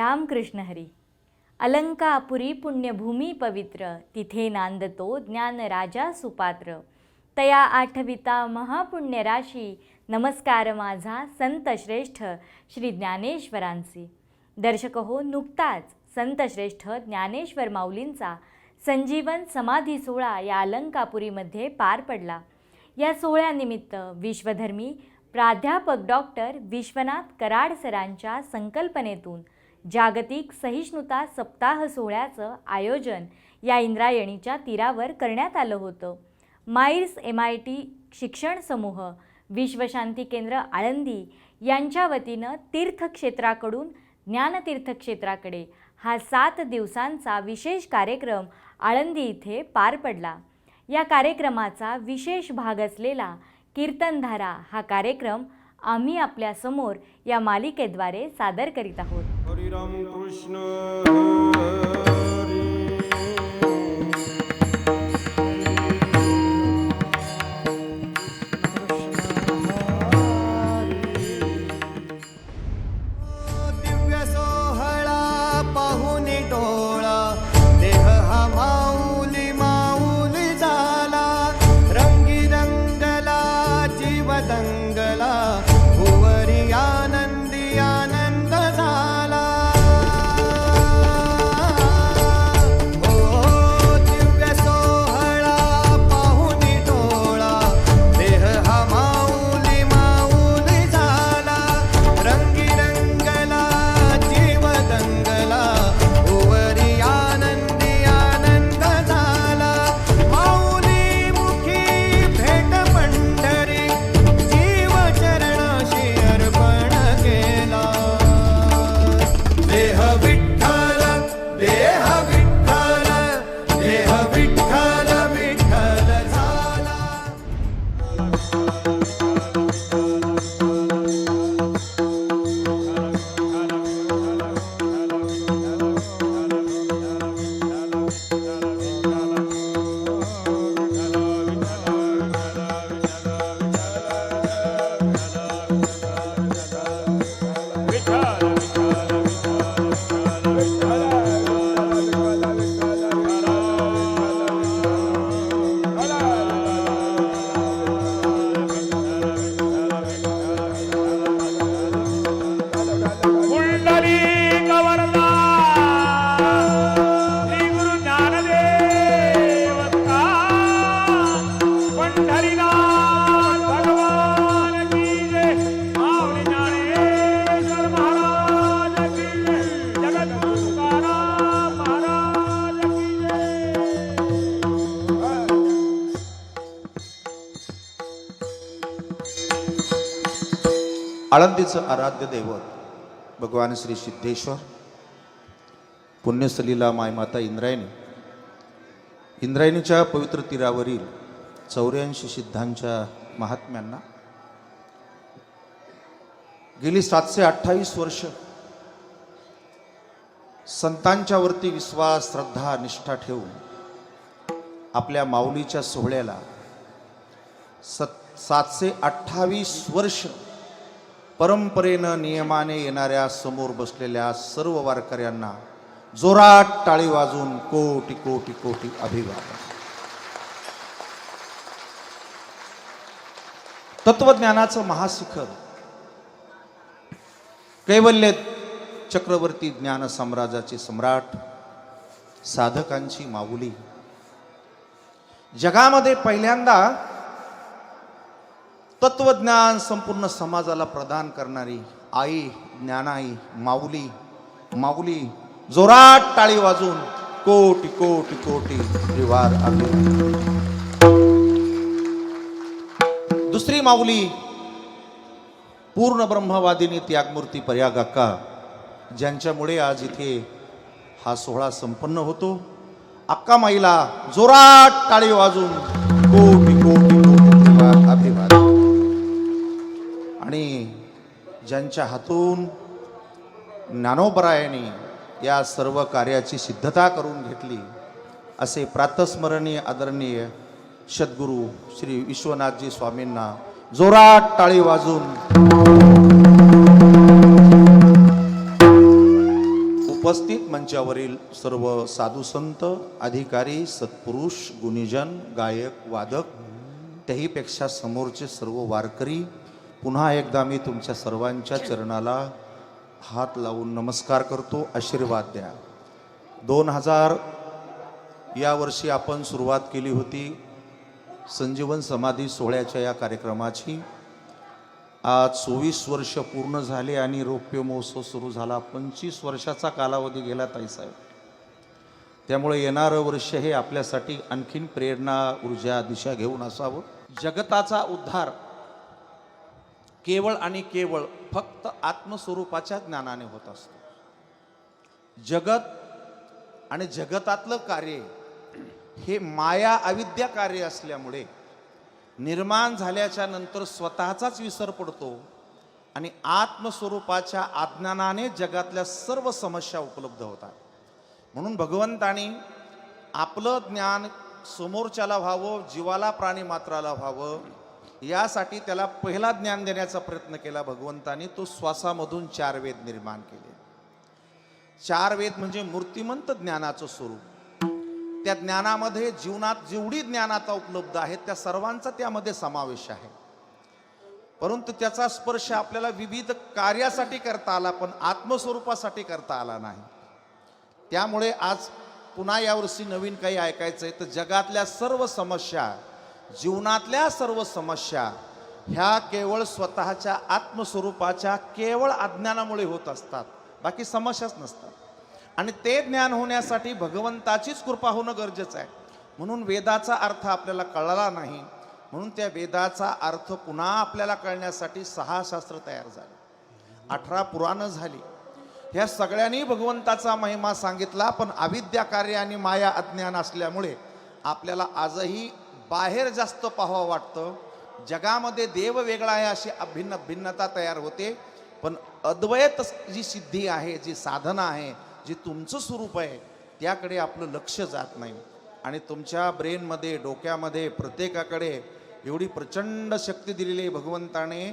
रामकृष्ण हरी. अलंकापुरी पुण्यभूमी पवित्र तिथे नांदतो ज्ञान राजा सुपात्र. तया आठविता महापुण्य राशी नमस्कार माझा संत श्रेष्ठ श्री ज्ञानेश्वरांसी दर्शक हो नुकताच संत श्रेष्ठ ज्ञानेश्वर माऊलींचा संजीवन समाधी सोहळा या अलंकापुरीमध्ये पार पडला. या सोहळ्यानिमित्त विश्वधर्मी प्राध्यापक डॉक्टर विश्वनाथ कराड सरांच्या संकल्पनेतून जागतिक सहिष्णुता सप्ताह सोहळ्याचं आयोजन या इंद्रायणीच्या तीरावर करण्यात आलं होतं. माईर्स एम आय टी शिक्षण समूह विश्वशांती केंद्र आळंदी यांच्या वतीनं तीर्थक्षेत्राकडून ज्ञानतीर्थक्षेत्राकडे हा सात दिवसांचा विशेष कार्यक्रम आळंदी इथे पार पडला. या कार्यक्रमाचा विशेष भाग असलेला कीर्तनधारा हा कार्यक्रम आम्ही आपल्यासमोर या मालिकेद्वारे सादर करीत आहोत. हरी राम कृष्ण. आळंदीचं आराध्य दैवत भगवान श्री सिद्धेश्वर पुण्यसलीला मायमाता इंद्रायणी. इंद्रायणीच्या पवित्र तीरावरील चौऱ्याऐंशी सिद्धांच्या महात्म्यांना गेली सातशे अठ्ठावीस वर्ष संतांच्या वरती विश्वास श्रद्धा निष्ठा ठेवून आपल्या माऊलीच्या सोहळ्याला सत सातशे अठ्ठावीस वर्ष परंपरेनं नियमाने येणाऱ्या समोर बसलेल्या सर्व वारकऱ्यांना जोरात टाळी वाजून कोटी कोटी कोटी अभिवादन. तत्वज्ञानाचं महाशिखर. कैवल्य चक्रवर्ती ज्ञान साम्राज्याचे सम्राट साधकांची माऊली. जगामध्ये पहिल्यांदा तत्वज्ञान संपूर्ण समाजाला प्रदान करणारी आई ज्ञानाई माऊली माऊली जोरात टाळी वाजून कोटी कोटी कोटी परिवार दुसरी माऊली पूर्ण ब्रह्मवादिनी त्यागमूर्ती पर्याग अक्का ज्यांच्यामुळे आज इथे हा सोहळा संपन्न होतो. अक्का माईला जोरात टाळी वाजून कोटी कोटी कोटी अभिवाद आणि ज्यांच्या हातून ज्ञानोबरायाने या सर्व कार्याची सिद्धता करून घेतली असे प्रातस्मरणीय आदरणीय सद्गुरू श्री विश्वनाथजी स्वामींना जोरात टाळी वाजून उपस्थित मंचावरील सर्व साधू संत अधिकारी सत्पुरुष गुणीजन गायक वादक त्याहीपेक्षा समोरचे सर्व वारकरी पुन्हा एकदा मी तुमच्या सर्वांच्या चरणाला हात लावून नमस्कार करतो आशीर्वाद द्या. दोन हजार यावर्षी आपण सुरुवात केली होती संजीवन समाधी सोहळ्याच्या या कार्यक्रमाची. आज चोवीस वर्ष पूर्ण झाले आणि रौप्य महोत्सव सुरू झाला. पंचवीस वर्षाचा कालावधी गेला ताईसाहेब त्यामुळे येणारं वर्ष हे आपल्यासाठी आणखीन प्रेरणा ऊर्जा दिशा घेऊन असावं. जगताचा उद्धार केवळ आणि केवळ फक्त आत्मस्वरूपाच्या ज्ञानाने होत असतो. जगत आणि जगतातलं कार्य हे माया अविद्या कार्य असल्यामुळे निर्माण झाल्याच्यानंतर स्वतःचाच विसर पडतो आणि आत्मस्वरूपाच्या अज्ञानाने जगातल्या सर्व समस्या उपलब्ध होतात. म्हणून भगवंतानी आपलं ज्ञान समोरच्याला व्हावं जीवाला प्राणी मात्राला व्हावं यासाठी त्याला पहिला ज्ञान देण्याचा प्रयत्न केला भगवंतानी. तो श्वासामधून चार वेद निर्माण केले. चार वेद म्हणजे मूर्तिमंत ज्ञानाचं स्वरूप. त्या ज्ञानामध्ये जीवनात जेवढी ज्ञानाचा उपलब्ध आहे त्या सर्वांचा त्यामध्ये समावेश आहे. परंतु त्याचा स्पर्श आपल्याला विविध कार्यासाठी करता आला पण आत्मस्वरूपासाठी करता आला नाही. त्यामुळे आज पुन्हा यावर्षी नवीन काही ऐकायचं आहे तर जगातल्या सर्व समस्या जीवनातल्या सर्व समस्या ह्या केवळ स्वतःच्या आत्मस्वरूपाच्या केवळ अज्ञानामुळे होत असतात. बाकी समस्याच नसतात. आणि ते ज्ञान होण्यासाठी भगवंताचीच कृपा होणं गरजेचं आहे. म्हणून वेदाचा अर्थ आपल्याला कळला नाही. म्हणून त्या वेदाचा अर्थ पुन्हा आपल्याला कळण्यासाठी सहा शास्त्र तयार झाले. अठरा पुराणं झाली. ह्या सगळ्यांनी भगवंताचा महिमा सांगितला पण अविद्या कार्य आणि माया अज्ञान असल्यामुळे आपल्याला आजही बाहेर जास्त पाहावं वाटतं. जगामध्ये देव वेगळा आहे अशी अभिन्न भिन्नता तयार होते. पण अद्वैत जी सिद्धी आहे जी साधना आहे जी तुमचं स्वरूप आहे त्याकडे आपलं लक्ष जात नाही. आणि तुमच्या ब्रेनमध्ये डोक्यामध्ये प्रत्येकाकडे एवढी प्रचंड शक्ती दिलेली आहे भगवंताने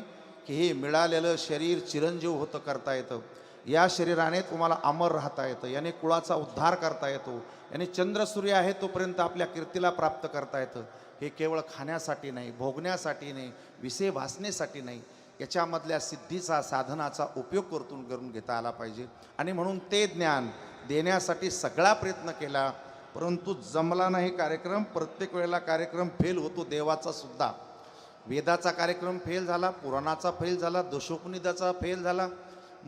की हे मिळालेलं शरीर चिरंजीव होतं करता येतं. या शरीराने तुम्हाला अमर राहता येतं याने कुळाचा उद्धार करता येतो याने चंद्र सूर्य आहे तोपर्यंत आपल्या कीर्तीला प्राप्त करता येतं. हे केवळ खाण्यासाठी नाही भोगण्यासाठी नाही विषय भासण्यासाठी नाही याच्यामधल्या सिद्धीचा साधनाचा उपयोग करतून करून घेता आला पाहिजे. आणि म्हणून ते ज्ञान देण्यासाठी सगळा प्रयत्न केला परंतु जमला नाही कार्यक्रम प्रत्येक वेळेला कार्यक्रम फेल होतो देवाचा सुद्धा. वेदाचा कार्यक्रम फेल झाला पुराणाचा फेल झाला दशोपनिदाचा फेल झाला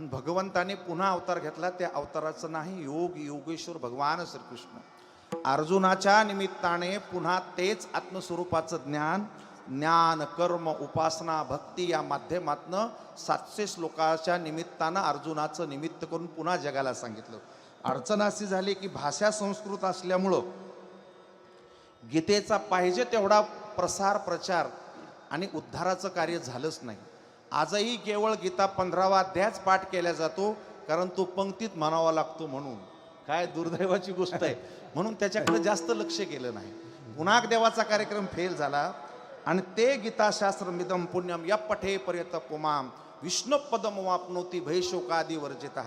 भगवंताने पुन्हा अवतार घेतला त्या अवताराचं नाही योग योगेश्वर भगवान श्रीकृष्ण. अर्जुनाच्या निमित्ताने पुन्हा तेच आत्मस्वरूपाचं ज्ञान ज्ञान कर्म उपासना भक्ती या माध्यमातनं सातशे श्लोकाच्या निमित्तानं अर्जुनाचं निमित्त करून पुन्हा जगाला सांगितलं. अडचण अशी झाली की भाषा संस्कृत असल्यामुळं गीतेचा पाहिजे तेवढा प्रसार प्रचार आणि उद्धाराचं कार्य झालंच नाही. आजही केवळ गीता पंधरावा अध्यायच पाठ केला जातो कारण तो पंक्तीत म्हणावा लागतो म्हणून. काय दुर्दैवाची गोष्ट आहे. म्हणून त्याच्याकडे जास्त लक्ष केलं नाही. पुन्हा देवाचा कार्यक्रम फेल झाला आणि ते गीताशास्त्र मिदम पुण्यम या पठे पर्यत पुमाम. विष्णुपदम वापनोती भयशोकादी वर्जित.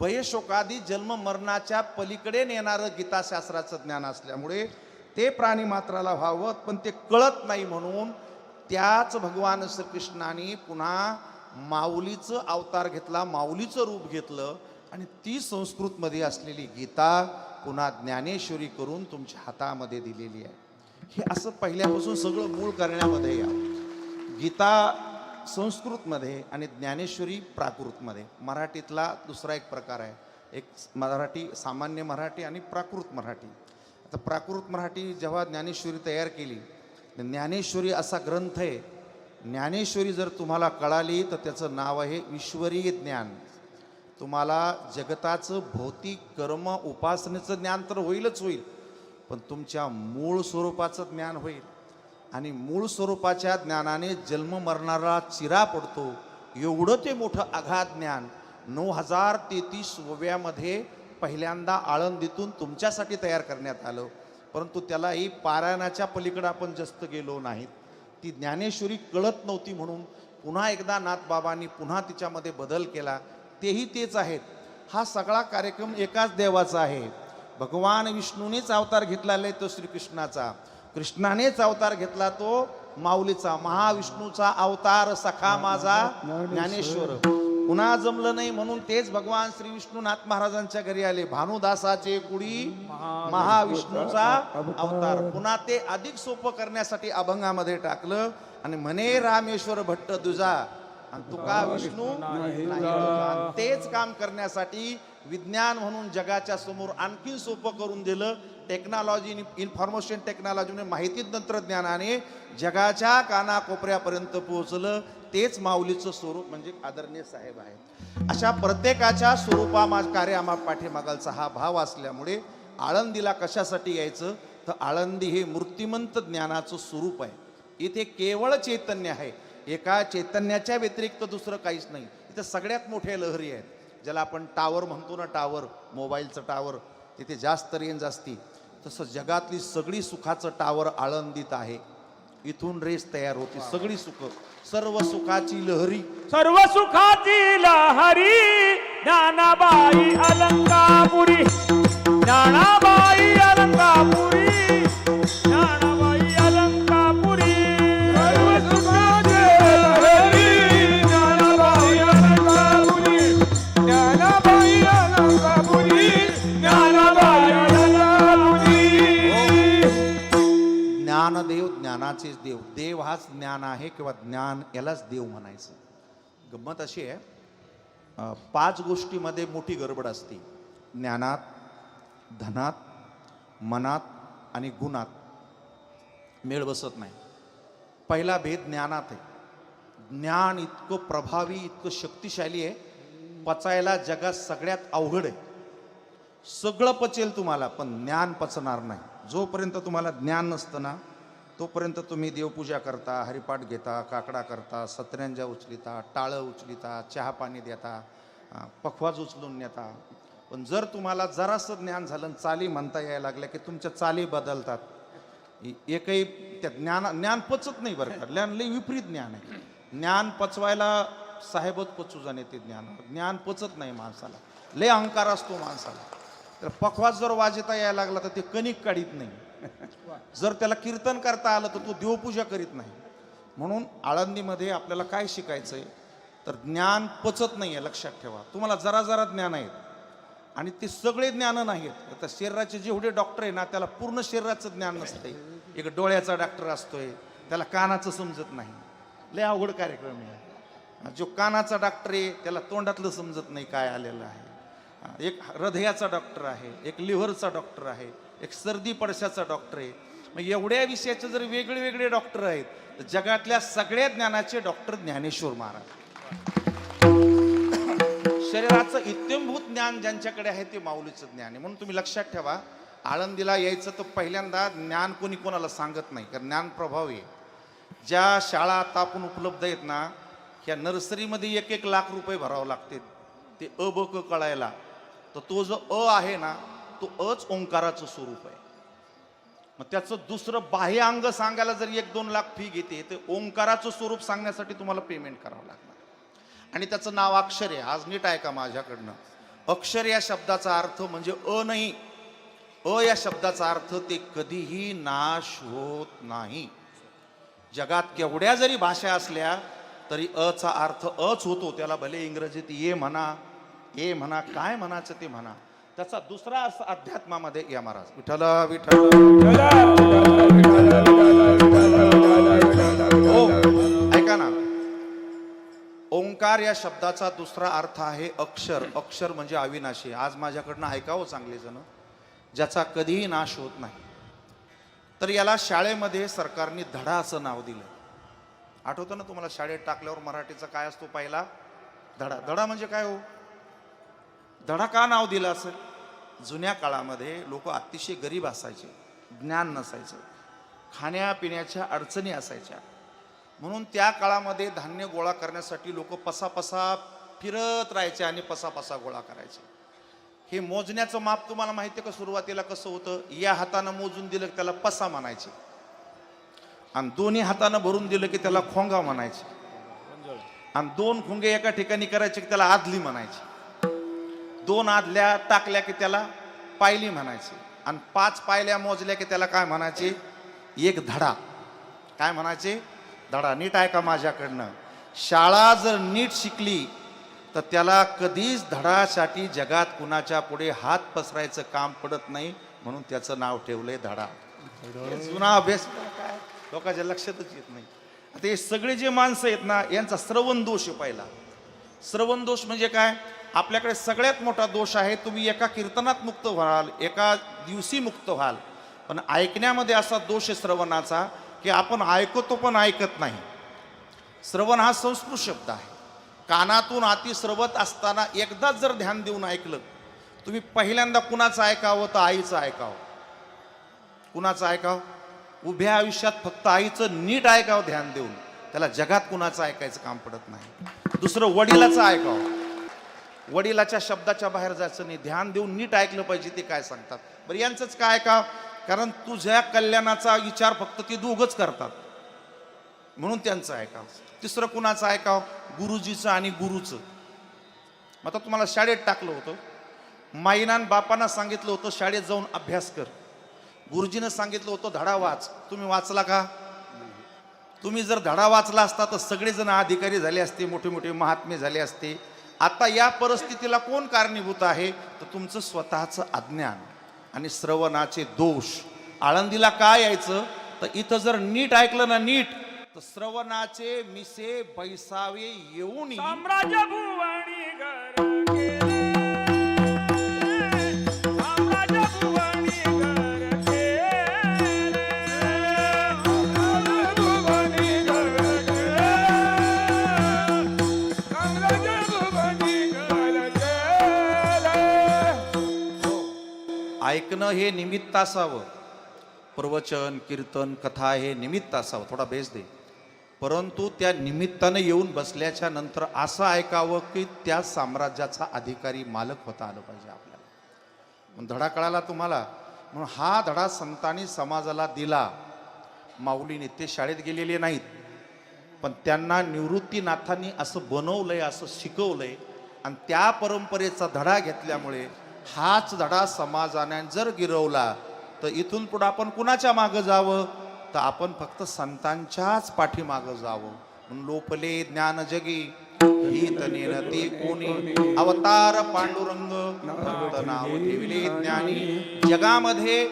भयशोकादी जन्म मरणाच्या पलीकडे नेणारं गीताशास्त्राचं ज्ञान असल्यामुळे ते प्राणी मात्राला व्हावं पण ते कळत नाही म्हणून त्याच भगवान श्रीकृष्णाने पुन्हा माऊलीचं अवतार घेतला माऊलीचं रूप घेतलं आणि ती संस्कृतमध्ये असलेली गीता पुन्हा ज्ञानेश्वरी करून तुमच्या हातामध्ये दिलेली आहे. हे असं पहिल्यापासून सगळं मूळ करण्यामध्ये या. गीता संस्कृतमध्ये आणि ज्ञानेश्वरी प्राकृतमध्ये. मराठीतला दुसरा एक प्रकार आहे. एक मराठी सामान्य मराठी आणि प्राकृत मराठी. आता प्राकृत मराठी जेव्हा ज्ञानेश्वरी तयार केली ज्ञानेश्वरी असा ग्रंथ आहे. ज्ञानेश्वरी जर तुम्हाला कळाली तर त्याचं नाव आहे ईश्वरीय ज्ञान. तुम्हाला जगताचं भौतिक कर्म उपासनेचं ज्ञान तर होईलच होईल पण तुमच्या मूळ स्वरूपाचं ज्ञान होईल. आणि मूळ स्वरूपाच्या ज्ञानाने जन्म मरणारा चिरा पडतो. एवढं ते मोठं आघात ज्ञान. नऊ हजार तेहतीस वव्यामध्ये पहिल्यांदा आळंदीतून तुमच्यासाठी तयार करण्यात आलं. परंतु त्यालाही पारायणाच्या पलीकडे आपण जास्त गेलो नाहीत. ती ज्ञानेश्वरी कळत नव्हती म्हणून पुन्हा एकदा नाथबाबांनी पुन्हा तिच्यामध्ये बदल केला. तेही तेच आहेत. हा सगळा कार्यक्रम एकाच देवाचा आहे. भगवान विष्णूनेच अवतार घेतलेला आहे तो श्रीकृष्णाचा. कृष्णानेच अवतार घेतला तो माऊलीचा. महाविष्णूचा अवतार सखा माझा ज्ञानेश्वर. पुन्हा जमलं नाही म्हणून तेच भगवान श्री विष्णुनाथ महाराजांच्या घरी आले. भानुदासाचे कुडी महाविष्णूचा अवतार. पुन्हा ते अधिक सोपं करण्यासाठी अभंगामध्ये टाकलं आणि म्हणे रामेश्वर भट्ट दुजा आणि तुका विष्णू आणि तेच काम करण्यासाठी विज्ञान म्हणून जगाच्या समोर आणखी सोपं करून दिलं. टेक्नॉलॉजी इन्फॉर्मेशन टेक्नॉलॉजीने माहिती तंत्रज्ञानाने जगाच्या कानाकोपऱ्यापर्यंत पोहोचलं. तेच माऊलीचं स्वरूप म्हणजे आदरणीय साहेब आहे अशा प्रत्येकाच्या स्वरूपा मा कार्यामा पाठीमागालचा हा भाव असल्यामुळे आळंदीला कशासाठी यायचं? तर आळंदी हे मूर्तिमंत ज्ञानाचं स्वरूप आहे. इथे केवळ चैतन्य आहे. एका चैतन्याच्या व्यतिरिक्त दुसरं काहीच नाही. इथे सगळ्यात मोठ्या लहरी आहेत. ज्याला आपण टावर म्हणतो ना टावर मोबाईलचं टावर तिथे जास्त रेंज असती. तसं जगातली सगळी सुखाचं टावर आळंदीत आहे. इथून रेस तयार होती. सगळी सुख. सर्व सुखाची लहरी. सर्व सुखाची लहरी. ज्ञानाबाई अलंकापुरी. ज्ञानाबाई अलंकापुरी. ज्ञानाचेच देव देव हाच ज्ञान आहे किंवा ज्ञान यालाच देव म्हणायचं. गंमत अशी आहे पाच गोष्टीमध्ये मोठी गडबड असते. ज्ञानात धनात मनात आणि गुणात. मेळ बसत नाही. पहिला भेद ज्ञानात आहे. ज्ञान इतकं प्रभावी इतकं शक्तिशाली आहे पचायला जगात सगळ्यात अवघड आहे. सगळं पचेल तुम्हाला पण ज्ञान पचणार नाही. जोपर्यंत तुम्हाला ज्ञान नसतं ना तोपर्यंत तुम्ही देवपूजा करता हरिपाठ घेता काकडा करता सत्र्यांजा उचलिता टाळं उचलिता चहा पाणी देता पखवाज उचलून नेता. पण जर तुम्हाला जरासं ज्ञान झालं चाली म्हणता यायला लागल्या की तुमच्या चाली बदलतात एकही त्या ज्ञान ज्ञान पचत नाही बरं का. ज्ञान लई विपरीत ज्ञान आहे. ज्ञान पचवायला साहेबच पचू जाणे ते ज्ञान. ज्ञान पचत नाही माणसाला. लय अहंकार असतो माणसाला. तर पखवाज जर वाजता यायला लागला तर ते कणिक काढीत नाही. जर त्याला कीर्तन करता आलं तर तो देवपूजा करीत नाही. म्हणून आळंदीमध्ये आपल्याला काय शिकायचं आहे तर ज्ञान पचत नाही आहे लक्षात ठेवा. तुम्हाला जरा जरा ज्ञान आहेत. आणि ते सगळे ज्ञान नाहीत आता शरीराचे जेवढे डॉक्टर आहे ना त्याला पूर्ण शरीराचं ज्ञान नसतंय. एक डोळ्याचा डॉक्टर असतोय. त्याला कानाचं समजत नाही. लय अवघड कार्यक्रम आहे. जो कानाचा डॉक्टर आहे त्याला तोंडातलं समजत नाही काय आलेलं आहे. एक हृदयाचा डॉक्टर आहे एक लिव्हरचा डॉक्टर आहे. एक सर्दी पडशाचा डॉक्टर आहे. मग एवढ्या विषयाचे जर वेगळे वेगळे डॉक्टर आहेत तर जगातल्या सगळ्या ज्ञानाचे डॉक्टर ज्ञानेश्वर महाराज. शरीराचं इत्यंभूत ज्ञान ज्यांच्याकडे आहे ते माऊलीचं ज्ञान आहे. म्हणून तुम्ही लक्षात ठेवा आळंदीला यायचं तर पहिल्यांदा ज्ञान कोणी कोणाला सांगत नाही कारण ज्ञान प्रभावी आहे. ज्या शाळा आता आपण उपलब्ध आहेत ना ह्या नर्सरीमध्ये एक एक लाख रुपये भरावं लागते. ते अ ब क कळायला. तर तो जो अ आहे ना तो अच ओंकाराचं स्वरूप आहे. मग त्याचं दुसरं बाह्य अंग सांगायला जर एक दोन लाख फी घेते तर ओंकाराचं स्वरूप सांगण्यासाठी तुम्हाला पेमेंट करावं लागणार. आणि त्याचं नाव अक्षर आहे आज नीट आहे का माझ्याकडनं. अक्षर या शब्दाचा अर्थ म्हणजे अ नाही. अ या शब्दाचा अर्थ ते कधीही नाश होत नाही. जगात केवढ्या जरी भाषा असल्या तरी अचा अर्थ अच होतो. त्याला भले इंग्रजीत ये म्हणा ए म्हणा काय म्हणायचं ते म्हणा. त्याचा दुसरा अर्थ अध्यात्मामध्ये या महाराज. विठ्ठल विठ्ठल हो. ऐका ना. ओंकार या शब्दाचा दुसरा अर्थ आहे अक्षर. अक्षर म्हणजे अविनाशी. आज माझ्याकडनं ऐकावं चांगले जण? ज्याचा कधीही नाश होत नाही. तर याला शाळेमध्ये सरकारने धडा असं नाव दिलं आठवतं ना तुम्हाला शाळेत टाकल्यावर मराठीचा काय असतो पहिला? धडा. धडा म्हणजे काय हो? धडा का नाव दिलं असेल? जुन्या काळामध्ये लोक अतिशय गरीब असायचे ज्ञान नसायचं खाण्यापिण्याच्या अडचणी असायच्या. म्हणून त्या काळामध्ये धान्य गोळा करण्यासाठी लोक पसापसा फिरत राहायचे आणि पसापसा गोळा करायचे. हे मोजण्याचं माप तुम्हाला माहिती आहे का? सुरुवातीला कसं होतं? या हातानं मोजून दिलं की त्याला पसा म्हणायचे. आणि दोन्ही हातानं भरून दिलं की त्याला खोंगा म्हणायचे. आणि दोन खुंगे एका ठिकाणी करायचे की त्याला आदली म्हणायचे. दोन आदल्या टाकल्या की त्याला पायली म्हणायची. आणि पाच पायल्या मोजल्या की त्याला काय म्हणायचे? एक धडा. काय म्हणायचे? धडा. नीट आहे का माझ्याकडनं? शाळा जर नीट शिकली तर त्याला कधीच धडासाठी जगात कुणाच्या पुढे हात पसरायचं काम पडत नाही म्हणून त्याचं नाव ठेवलंय धडा. जुना अभ्यास. काय लोकांच्या लक्षातच येत नाही. आता हे सगळे जे माणसं आहेत ना यांचा श्रवण दोष आहे पहिला. श्रवण दोष म्हणजे काय? आपल्याकडे सगळ्यात मोठा दोष आहे तुम्ही एका कीर्तनात मुक्त व्हाल एका दिवशी मुक्त व्हाल. पण ऐकण्यामध्ये असा दोष आहे श्रवणाचा की आपण ऐकतो पण ऐकत नाही. श्रवण हा संस्कृत शब्द आहे. कानातून आती श्रवत असताना एकदाच जर ध्यान देऊन ऐकलं तुम्ही पहिल्यांदा कुणाचं ऐकावं तर आईचं ऐकावं. कुणाचं ऐकावं? उभ्या आयुष्यात फक्त आईचं नीट ऐकावं ध्यान देऊन. त्याला जगात कुणाचं ऐकायचं काम पडत नाही. दुसरं वडिलाचं ऐकावं. वडिलाच्या शब्दाच्या बाहेर जायचं नाही. ध्यान देऊन नीट ऐकलं पाहिजे ते काय सांगतात? बरं यांचंच काय ऐकावं कारण तुझ्या कल्याणाचा विचार फक्त ते दोघंच करतात. म्हणून त्यांचं ऐकावं तिसरं कुणाचं ऐकावं गुरुजीचं आणि गुरुचं. मग आता तुम्हाला शाळेत टाकलं होतं. माईनान बापांना सांगितलं होतं शाळेत जाऊन अभ्यास कर. गुरुजीनं सांगितलं होतं धडा वाच. तुम्ही वाचला का? तुम्ही जर धडा वाचला असता तर सगळेजण अधिकारी झाले असते मोठे मोठे महात्मे झाले असते. आता या परिस्थितीला कोण कारणीभूत आहे? तर तुमचं स्वतःचं अज्ञान आणि श्रवणाचे दोष. आळंदीला काय यायचं? तर इथं जर नीट ऐकलं ना नीट तर श्रवणाचे मिसे बैसावे येऊन ऐकणं हे निमित्त असावं. प्रवचन कीर्तन कथा हे निमित्त असावं. थोडा बेस दे. परंतु त्या निमित्तानं येऊन बसल्याच्या नंतर असं ऐकावं की त्या साम्राज्याचा अधिकारी मालक होता आलं पाहिजे आपल्याला. धडा कळाला तुम्हाला? म्हणून हा धडा संतांनी समाजाला दिला. माऊलीने ते शाळेत गेलेले नाहीत. पण त्यांना निवृत्तीनाथांनी असं बनवलंय असं शिकवलंय. आणि त्या परंपरेचा धडा घेतल्यामुळे हाच धडा समाजाने जर गिरवला तर इथून पुढं आपण कुणाच्या मागं जावं? तर आपण फक्त संतांच्याच पाठीमागं जावं. लोपले ज्ञान जगी हित नेनते कोणी? अवतार पांडुरंग भक्त नाव ठेविले ज्ञानी. जगामध्ये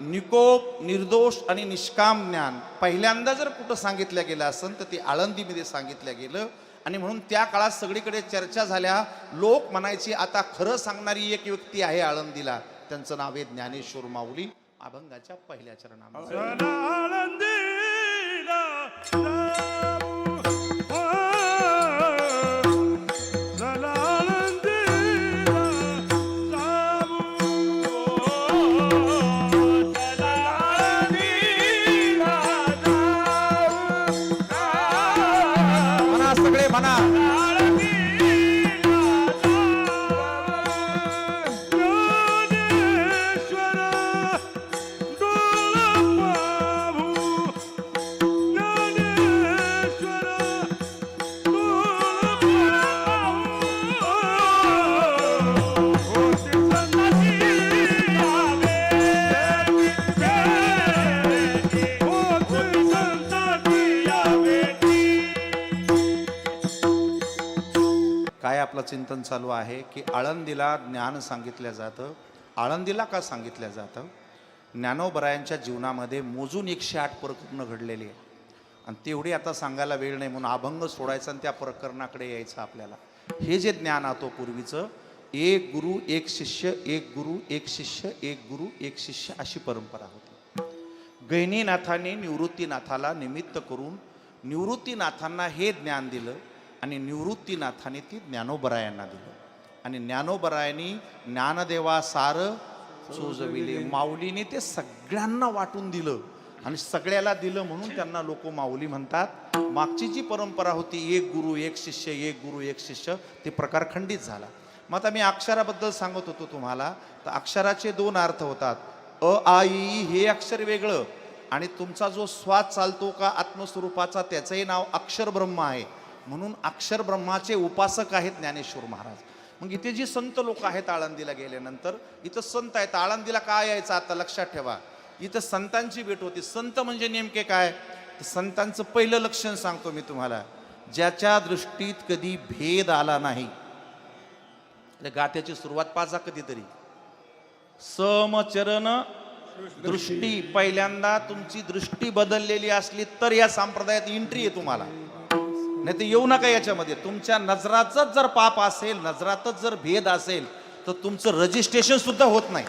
निकोप निर्दोष आणि निष्काम ज्ञान पहिल्यांदा जर कुठं सांगितलं गेलं असेल तर ते आळंदीमध्ये सांगितलं गेलं. आणि म्हणून त्या काळात सगळीकडे चर्चा झाल्या. लोक म्हणायची आता खरं सांगणारी एक व्यक्ती आहे आळंदीला. त्यांचं नाव आहे ज्ञानेश्वर माऊली. अभंगाच्या पहिल्या चरणामध्ये. चिंतन चालू आहे की आळंदीला ज्ञान सांगितलं जातं. आळंदीला का सांगितलं जातं? ज्ञानोबरायांच्या जीवनामध्ये मोजून एकशे आठ प्रकरणं घडलेली आहे आणि तेवढी आता सांगायला वेळ नाही म्हणून अभंग सोडायचा आणि त्या प्रकरणाकडे यायचं आपल्याला. हे जे ज्ञान आतो पूर्वीचं एक गुरु एक शिष्य एक गुरु एक शिष्य एक गुरु एक शिष्य अशी परंपरा होती. गहिनीनाथाने निवृत्तीनाथाला निमित्त करून निवृत्तीनाथांना हे ज्ञान दिलं. आणि निवृत्तीनाथाने ती ज्ञानोबरायांना दिलं. आणि ज्ञानोबरायांनी ज्ञानदेवा सार सोजविले. माऊलीने ते सगळ्यांना वाटून दिलं. आणि सगळ्याला दिलं म्हणून त्यांना लोक माऊली म्हणतात. मागची जी परंपरा होती एक गुरु एक शिष्य एक गुरु एक शिष्य ते प्रकार खंडित झाला. मग आता मी अक्षराबद्दल सांगत होतो तुम्हाला. तर अक्षराचे दोन अर्थ होतात. अ आई हे अक्षर वेगळं. आणि तुमचा जो स्वाद चालतो का आत्मस्वरूपाचा त्याचंही नाव अक्षर ब्रह्म आहे. म्हणून अक्षर ब्रह्माचे उपासक आहेत ज्ञानेश्वर महाराज. मग इथे जी संत लोक आहेत आळंदीला गेल्यानंतर इथं संत आहेत. आळंदीला काय यायचं आता लक्षात ठेवा. इथं संतांची भेट होती. संत म्हणजे नेमके काय? संतांचं पहिलं लक्षण सांगतो मी तुम्हाला. ज्याच्या दृष्टीत कधी भेद आला नाही. त्या गात्याची सुरुवात पाजा कधीतरी. समचरण दृष्टी. पहिल्यांदा तुमची दृष्टी बदललेली असली तर या संप्रदायात एंट्री आहे तुम्हाला. नाही तर येऊ नका याच्यामध्ये. तुमच्या नजराचंच जर पाप असेल नजरातच जर भेद असेल तर तुमचं रजिस्ट्रेशन सुद्धा होत नाही.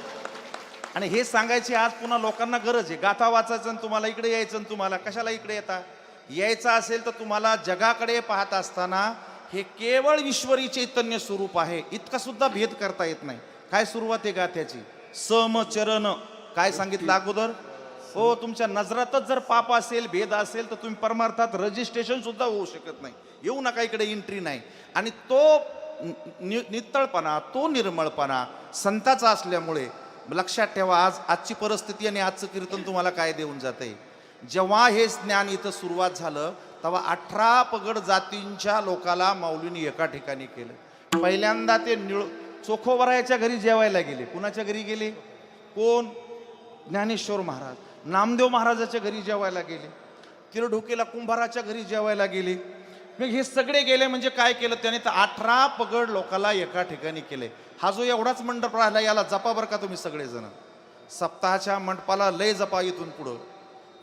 आणि हे सांगायची आज पुन्हा लोकांना गरज आहे. गाथा वाचायचं आणि तुम्हाला इकडे यायचं आणि तुम्हाला कशाला इकडे येता? यायचं असेल तर तुम्हाला जगाकडे पाहत असताना हे केवळ ईश्वरी चैतन्य स्वरूप आहे. इतका सुद्धा भेद करता येत नाही. काय सुरुवात आहे गाथ्याची? समचरण काय सांगितलं अगोदर? हो तुमच्या नजरातच जर पाप असेल भेद असेल तर तुम्ही परमार्थात रजिस्ट्रेशन सुद्धा होऊ शकत नाही. येऊ नका इकडे एंट्री नाही. आणि तो नि- नितळपणा तो निर्मळपणा संताचा असल्यामुळे लक्षात ठेवा आज आजची परिस्थिती आणि आजचं कीर्तन तुम्हाला काय देऊन जाते जेव्हा हे ज्ञान इथं सुरुवात झालं तेव्हा अठरा पगड जातींच्या लोकाला माऊलीने एका ठिकाणी केलं. पहिल्यांदा ते निळ चोखोबरायाच्या घरी जेवायला गेले. कुणाच्या घरी गेले? कोण? ज्ञानेश्वर महाराज. नामदेव महाराजाच्या घरी जेवायला गेले. तिरढोकेला कुंभाराच्या घरी जेवायला गेले. मग हे सगळे गेले म्हणजे काय केलं? त्याने तर अठरा पगड लोकाला एका ठिकाणी केले. हा जो एवढाच मंडप राहिला याला जपा बरं का तुम्ही सगळेजण? सप्ताहाच्या मंडपाला लय जपा इथून पुढं.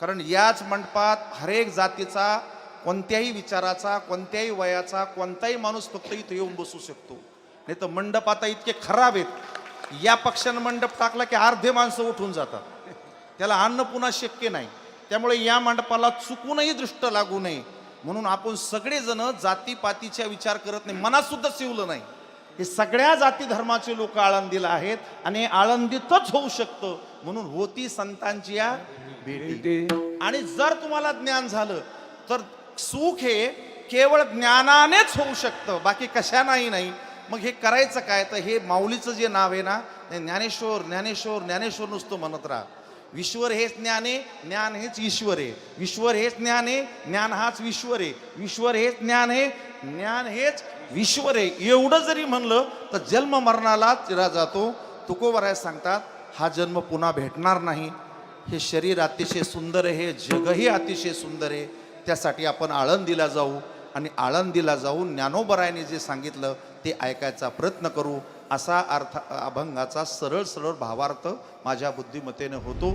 कारण याच मंडपात हरेक जातीचा कोणत्याही विचाराचा कोणत्याही वयाचा कोणताही माणूस फक्त इथं येऊन बसू शकतो. नाही तर मंडप आता इतके खराब आहेत. या पक्षानं मंडप टाकला की अर्धे माणसं उठून जातात. त्याला आणणं पुन्हा शक्य नाही. त्यामुळे या मंडपाला चुकूनही दृष्ट लागू नये. म्हणून आपण सगळेजण जातीपातीचा विचार करत नाही. मनात सुद्धा शिवलं नाही. हे सगळ्या जाती धर्माचे लोक आळंदीला आहेत आणि आळंदीतच होऊ शकतं. म्हणून होती संतांची या भेटी. आणि जर तुम्हाला ज्ञान झालं तर सुख हे केवळ ज्ञानानेच होऊ शकतं. बाकी कशानाही नाही. मग हे करायचं काय? तर हे माऊलीचं जे नाव आहे ना ज्ञानेश्वर ज्ञानेश्वर ज्ञानेश्वर नुसतं म्हणत राहा. विश्वर हेच ज्ञान आहे ज्ञान हेच ईश्वर आहे. विश्वर हेच ज्ञान आहे ज्ञान हाच विश्वर आहे. विश्वर हेच ज्ञान आहे ज्ञान हेच विश्वर आहे. एवढं जरी म्हणलं तर जन्म मरणाला चिरा जातो तुकोबराय सांगतात हा जन्म पुन्हा भेटणार नाही. हे शरीर अतिशय सुंदर आहे हे जगही अतिशय सुंदर आहे. त्यासाठी आपण आळंदीला जाऊ. आणि आळंदीला जाऊन ज्ञानोबरायने जे सांगितलं ते ऐकायचा प्रयत्न करू. असा अर्थ अभंगाचा सरळ सरळ भावार्थ माझ्या बुद्धिमत्तेने होतो.